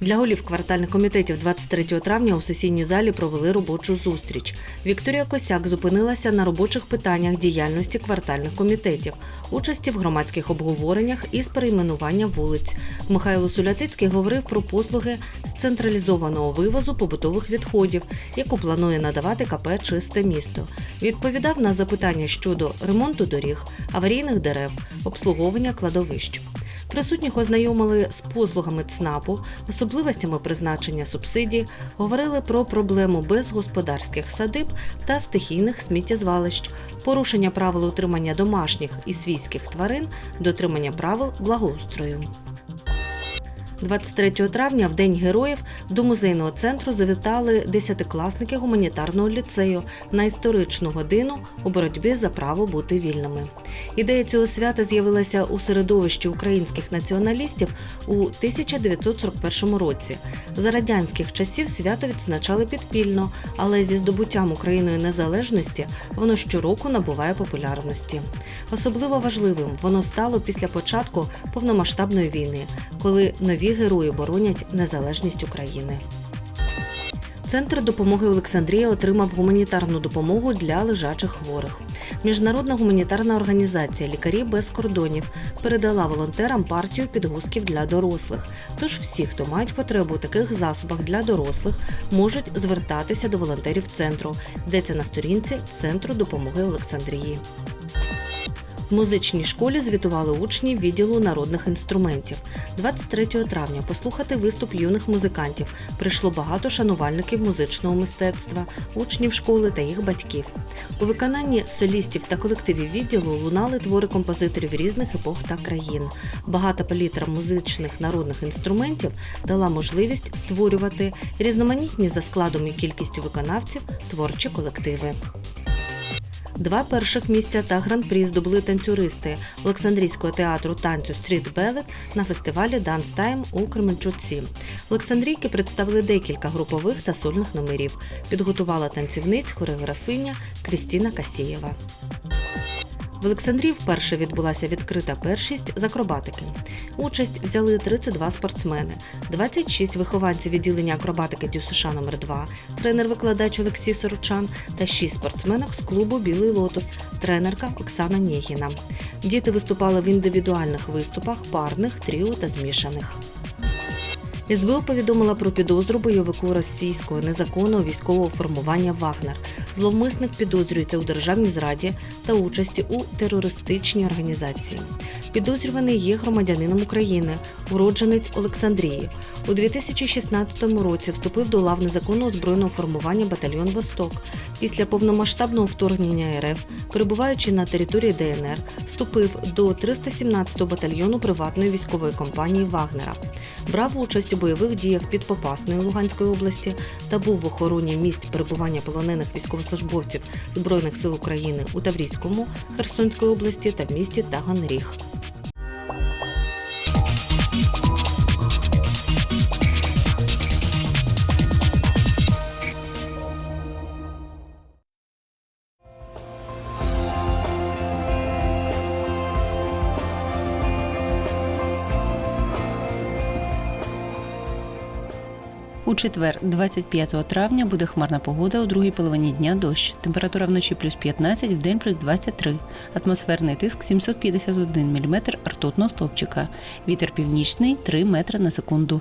Для голів квартальних комітетів 23 травня у сесійній залі провели робочу зустріч. Вікторія Косяк зупинилася на робочих питаннях діяльності квартальних комітетів, участі в громадських обговореннях із перейменування вулиць. Михайло Сулятицький говорив про послуги з централізованого вивозу побутових відходів, яку планує надавати КП Чисте місто. Відповідав на запитання щодо ремонту доріг, аварійних дерев, обслуговування кладовищ. Присутніх ознайомили з послугами ЦНАПу, особливостями призначення субсидій, говорили про проблему безгосподарських садиб та стихійних сміттєзвалищ, порушення правил утримання домашніх і свійських тварин, дотримання правил благоустрою. 23 травня, в День героїв, до музейного центру завітали десятикласники гуманітарного ліцею на історичну годину у боротьбі за право бути вільними. Ідея цього свята з'явилася у середовищі українських націоналістів у 1941 році. За радянських часів свято відзначали підпільно, але зі здобуттям Україною незалежності воно щороку набуває популярності. Особливо важливим воно стало після початку повномасштабної війни, коли нові герої боронять незалежність України. Центр допомоги Олександрія отримав гуманітарну допомогу для лежачих хворих. Міжнародна гуманітарна організація Лікарі без кордонів передала волонтерам партію підгузків для дорослих. Тож всі, хто мають потребу у таких засобах для дорослих, можуть звертатися до волонтерів центру. Йдеться на сторінці Центру допомоги Олександрії. В музичній школі звітували учні відділу народних інструментів. 23 травня послухати виступ юних музикантів прийшло багато шанувальників музичного мистецтва, учнів школи та їх батьків. У виконанні солістів та колективів відділу лунали твори композиторів різних епох та країн. Багата палітра музичних народних інструментів дала можливість створювати різноманітні за складом і кількістю виконавців творчі колективи. Два перших місця та гран-прі здобули танцюристи Олександрійського театру танцю Стріт Белет на фестивалі Данс Тайм у Кременчуці. Олександрійки представили декілька групових та сольних номерів. Підготувала танцівниць хореографиня Крістіна Касієва. В Олександрії вперше відбулася відкрита першість з акробатики. Участь взяли 32 спортсмени, 26 вихованців відділення акробатики ДЮСШ номер 2 тренер-викладач Олексій Сорочан та 6 спортсменок з клубу Білий лотос, тренерка Оксана Нєгіна. Діти виступали в індивідуальних виступах, парних, тріо та змішаних. СБУ повідомила про підозру бойовику російського незаконного військового формування Вагнер. Зловмисник підозрюється у державній зраді та участі у терористичній організації. Підозрюваний є громадянином України, уродженець Олександрії. У 2016 році вступив до лав незаконного збройного формування батальйон Восток. Після повномасштабного вторгнення РФ, перебуваючи на території ДНР, вступив до 317-го батальйону приватної військової компанії Вагнера. Брав участь у бойових діях під Попасною Луганської області та був в охороні місць перебування полонених військовослужбовців Збройних сил України у Таврійському, Херсонської області та в місті Таганріг. Четвер, 25 травня, буде хмарна погода у другій половині дня дощ. Температура вночі плюс 15, в день плюс 23. Атмосферний тиск 751 мм ртутного стовпчика. Вітер північний 3 метри на секунду.